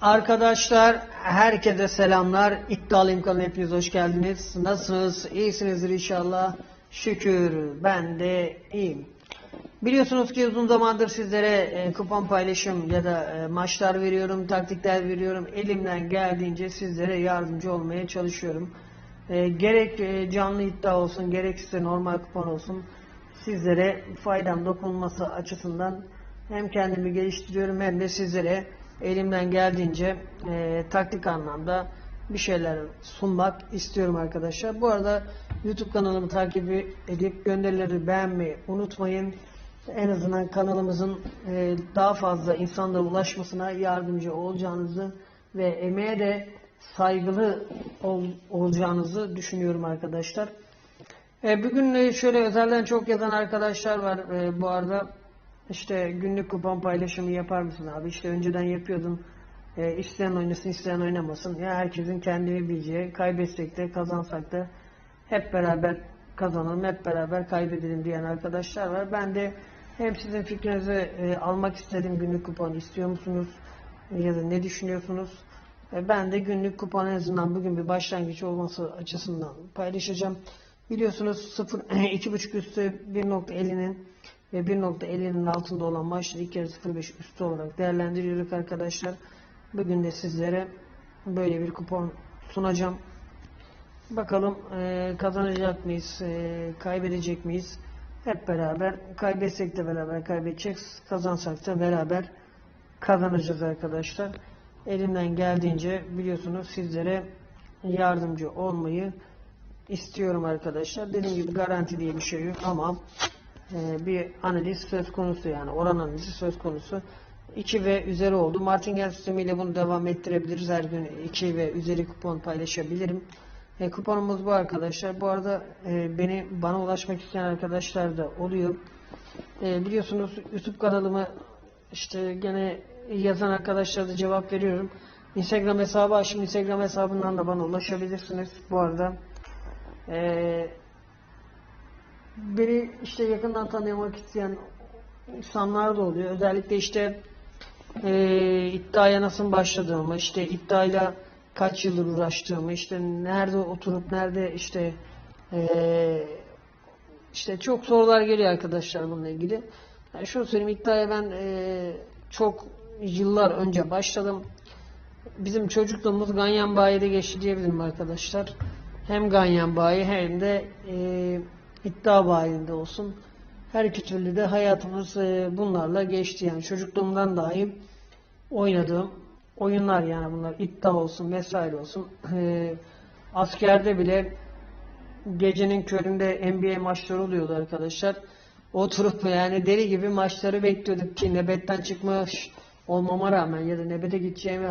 Arkadaşlar herkese selamlar. İddialıyım kanalına hepiniz hoş geldiniz. Nasılsınız? İyisinizdir inşallah. Şükür ben de iyiyim. Biliyorsunuz ki uzun zamandır sizlere e, kupon paylaşım ya da e, maçlar veriyorum, taktikler veriyorum. Elimden geldiğince sizlere yardımcı olmaya çalışıyorum. E, gerek e, canlı iddia olsun, gerekse normal kupon olsun sizlere faydam dokunması açısından hem kendimi geliştiriyorum hem de sizlere elimden geldiğince e, taktik anlamda bir şeyler sunmak istiyorum arkadaşlar. Bu arada YouTube kanalımı takip edip gönderileri beğenmeyi unutmayın. En azından kanalımızın e, daha fazla insanlara ulaşmasına yardımcı olacağınızı ve emeğe de saygılı ol, olacağınızı düşünüyorum arkadaşlar. E, bugün e, şöyle özelden çok yazan arkadaşlar var e, bu arada. İşte günlük kupon paylaşımı yapar mısın abi? İşte önceden yapıyordum. E, isteyen oynasın, isteyen oynamasın. Ya herkesin kendini bileceği, kaybetsek de kazansak da hep beraber kazanalım, hep beraber kaybedelim diyen arkadaşlar var. Ben de hem sizin fikrinizi e, almak istedim. Günlük kupon istiyor musunuz? Ya da ne düşünüyorsunuz? E, ben de günlük kupon en azından bugün bir başlangıç olması açısından paylaşacağım. Biliyorsunuz 0 2.5 üstü 1.50'nin ve 1.50'nin altında olan maçları 2 kere 0.5 üstü olarak değerlendiriyoruz arkadaşlar. Bugün de sizlere böyle bir kupon sunacağım. Bakalım e, kazanacak mıyız, e, kaybedecek miyiz? Hep beraber kaybetsek de beraber kaybedeceğiz. Kazansak da beraber kazanacağız arkadaşlar. Elimden geldiğince biliyorsunuz sizlere yardımcı olmayı istiyorum arkadaşlar. Dediğim gibi garanti diye bir şey yok ama e, bir analiz söz konusu yani oran analizi söz konusu. 2 ve üzeri oldu. Martingale sistemiyle bunu devam ettirebiliriz. Her gün 2 ve üzeri kupon paylaşabilirim. E, kuponumuz bu arkadaşlar. Bu arada e, beni bana ulaşmak isteyen arkadaşlar da oluyor. E, biliyorsunuz YouTube kanalımı işte gene yazan arkadaşlara da cevap veriyorum. Instagram hesabı açtım. Instagram hesabından da bana ulaşabilirsiniz. Bu arada e, beni işte yakından tanımak isteyen insanlar da oluyor. Özellikle işte e, iddiaya nasıl başladığımı, işte iddiayla kaç yıldır uğraştığımı, işte nerede oturup nerede işte e, işte çok sorular geliyor arkadaşlar bununla ilgili. Yani şunu söyleyeyim iddiaya ben e, çok yıllar önce başladım. Bizim çocukluğumuz Ganyan Bayi'de geçti diyebilirim arkadaşlar. Hem Ganyan Bayi hem de e, iddia bayinde olsun. Her iki türlü de hayatımız e, bunlarla geçti. Yani çocukluğumdan dahi oynadığım oyunlar yani bunlar iddia olsun vesaire olsun. E, askerde bile gecenin köründe NBA maçları oluyordu arkadaşlar. Oturup yani deli gibi maçları bekliyorduk ki nöbetten çıkmış olmama rağmen ya da nöbete gideceğimi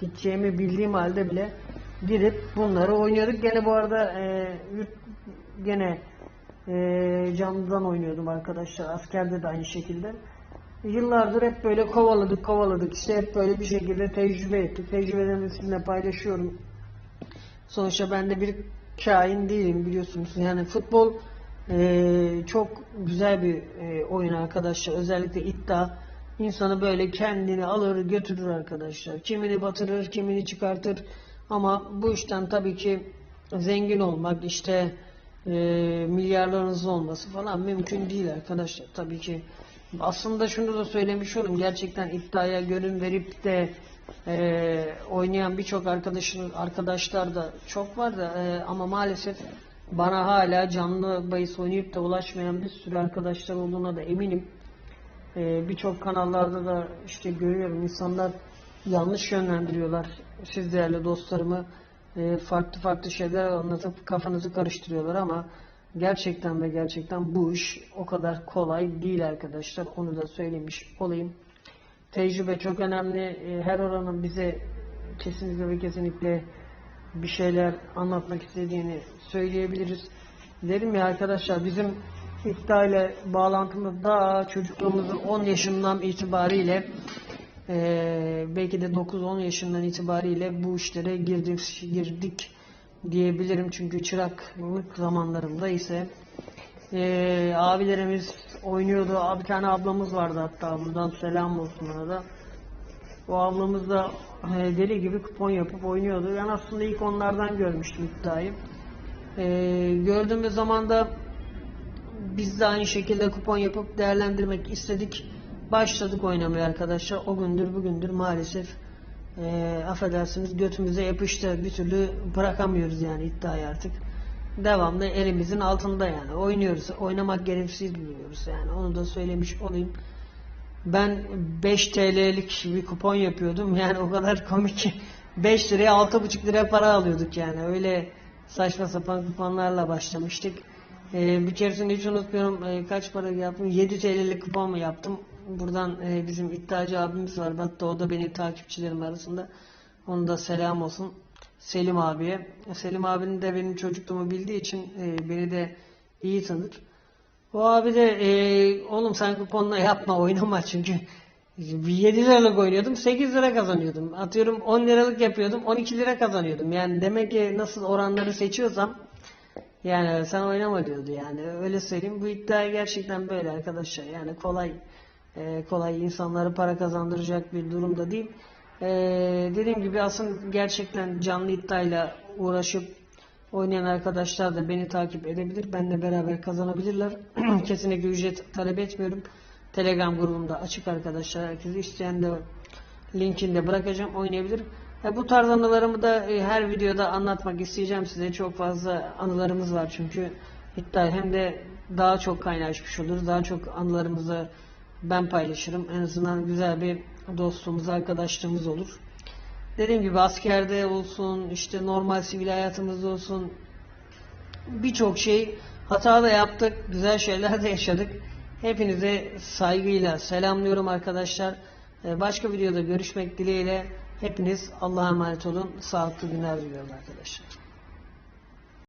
gideceğimi bildiğim halde bile gidip bunları oynuyorduk. Gene bu arada e, yurt, gene e, canlıdan oynuyordum arkadaşlar. Askerde de aynı şekilde. Yıllardır hep böyle kovaladık kovaladık. İşte hep böyle bir şekilde tecrübe ettik. Tecrübelerimi sizinle paylaşıyorum. Sonuçta ben de bir kain değilim biliyorsunuz. Yani futbol e, çok güzel bir e, oyun arkadaşlar. Özellikle iddia insanı böyle kendini alır götürür arkadaşlar. Kimini batırır, kimini çıkartır. Ama bu işten tabii ki zengin olmak, işte e, milyarlarınız olması falan mümkün değil arkadaşlar. Tabii ki aslında şunu da söylemiş olayım. Gerçekten iddiaya gönül verip de e, oynayan birçok arkadaşın arkadaşlar da çok var da e, ama maalesef bana hala canlı bahis oynayıp da ulaşmayan bir sürü arkadaşlar olduğuna da eminim. E, birçok kanallarda da işte görüyorum insanlar yanlış yönlendiriyorlar siz değerli dostlarımı e, farklı farklı şeyler anlatıp kafanızı karıştırıyorlar ama gerçekten ve gerçekten bu iş o kadar kolay değil arkadaşlar. Onu da söylemiş olayım. Tecrübe çok önemli. E, her oranın bize kesinlikle ve kesinlikle bir şeyler anlatmak istediğini söyleyebiliriz. Dedim ya arkadaşlar bizim iddia ile bağlantımız daha çocukluğumuzun 10 yaşından itibariyle e, belki de 9-10 yaşından itibariyle bu işlere girdik, girdik diyebilirim. Çünkü çıraklık zamanlarımda ise e, abilerimiz oynuyordu. Bir tane ablamız vardı hatta buradan selam olsun ona da. O ablamız da e, deli gibi kupon yapıp oynuyordu. Ben aslında ilk onlardan görmüştüm iddiayı. E, gördüğümüz zaman da biz de aynı şekilde kupon yapıp değerlendirmek istedik. Başladık oynamaya arkadaşlar. O gündür bugündür maalesef e, affedersiniz götümüze yapıştı. Bir türlü bırakamıyoruz yani iddiayı artık. Devamlı elimizin altında yani. Oynuyoruz. Oynamak gereksiz buluyoruz yani. Onu da söylemiş olayım. Ben 5 TL'lik bir kupon yapıyordum. Yani o kadar komik ki 5 liraya 6,5 lira para alıyorduk yani. Öyle saçma sapan kuponlarla başlamıştık. Ee, bir keresinde hiç unutmuyorum ee, kaç para yaptım? 7 TL'lik kupon mu yaptım? Buradan e, bizim iddiacı abimiz var. Hatta o da benim takipçilerim arasında. Onun da selam olsun. Selim abiye. Selim abinin de benim çocukluğumu bildiği için e, beni de iyi tanır. O abi de e, oğlum sen kuponla yapma oynama çünkü 7 liralık oynuyordum 8 lira kazanıyordum. Atıyorum 10 liralık yapıyordum 12 lira kazanıyordum. Yani demek ki nasıl oranları seçiyorsam yani sen oynama diyordu yani öyle söyleyeyim. Bu iddia gerçekten böyle arkadaşlar yani kolay e, kolay insanları para kazandıracak bir durumda değil. E, dediğim gibi aslında gerçekten canlı iddiayla uğraşıp oynayan arkadaşlar da beni takip edebilir. Benle beraber kazanabilirler. Kesinlikle ücret talep etmiyorum. Telegram grubumda açık arkadaşlar. Herkese isteyen de linkini de bırakacağım. Oynayabilir. E, bu tarz anılarımı da e, her videoda anlatmak isteyeceğim size. Çok fazla anılarımız var çünkü iddia hem de daha çok kaynaşmış oluruz. Daha çok anılarımızı ben paylaşırım. En azından güzel bir dostluğumuz, arkadaşlığımız olur. Dediğim gibi askerde olsun, işte normal sivil hayatımızda olsun birçok şey hata da yaptık, güzel şeyler de yaşadık. Hepinize saygıyla selamlıyorum arkadaşlar. Ee, Başka videoda görüşmek dileğiyle hepiniz Allah'a emanet olun. Sağlıklı günler diliyorum arkadaşlar.